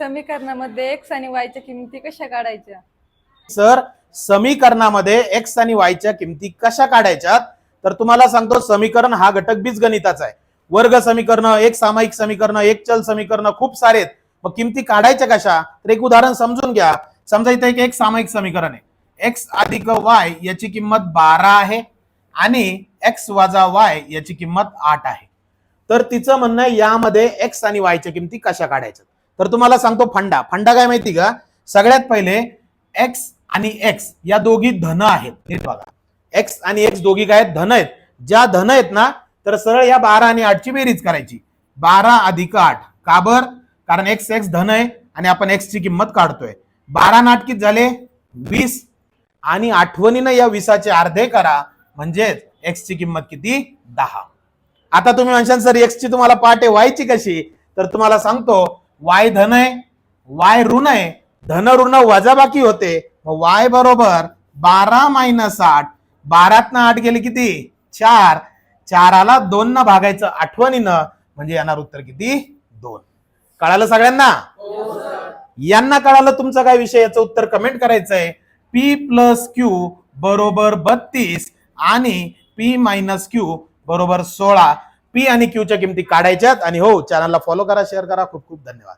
समीकरणामध्ये एक्स आणि वायच्या किमती कशा काढायच्या? सर समीकरणामध्ये एक्स आणि वायच्या किमती कशा काढायच्या तर तुम्हाला सांगतो समीकरण हा घटक बीजगणिताचा आहे. वर्ग समीकरण एक सामायिक समीकरण एक चल समीकरण खूप सारे आहेत. मग किमती काढायच्या कशा? तर एक उदाहरण समजून घ्या. समजा इथे एक एक सामायिक समीकरण आहे. एक्स अधिक वाय याची किंमत बारा आहे आणि एक्स वाजा वाय याची किंमत आठ आहे. तर तिचं म्हणणं यामध्ये एक्स आणि वायच्या किमती कशा काढायच्या तर तुम्हाला सांगतो फंडा. फंडा काय माहिती का? सगळ्यात पहिले एक्स आणि एक्स या दोघी धन आहेत. नीट बघा. एक्स आणि एक्स दोघी काय आहेत? धन आहेत. ज्या धन आहेत ना तर सरळ या बारा आणि आठची बेरीज करायची. बारा अधिक आठ. का बर? कारण एक्स एक्स धन आहे आणि आपण एक्स ची किंमत काढतोय. बारा नाटकीत झाले? वीस. आणि आठवणीनं या विसाचे अर्धे करा. म्हणजेच एक्स ची किंमत किती? दहा. आता तुम्ही म्हणशाल सर एक्स ची तुम्हाला पाटे आहे कशी? तर तुम्हाला सांगतो वाय धन आहे वाय ऋण आहे धन ऋण वजाबाकी होते. मग वाय बरोबर बारा मायनस आठ. बारात आठ गेले किती? चार. चाराला दोन न भागायचं आठवणीनं म्हणजे येणार उत्तर किती? दोन. कळालं सगळ्यांना? यांना कळालं तुमचा काय विषय? याचं उत्तर कमेंट करायचंय. पी प्लस क्यू बरोबर बत्तीस आणि पी मायनस क्यू बरोबर सोळा. पी आणि क्यूच्या किमती काढायच्यात. आणि हो चॅनलला फॉलो करा शेअर करा. खूप खूप धन्यवाद.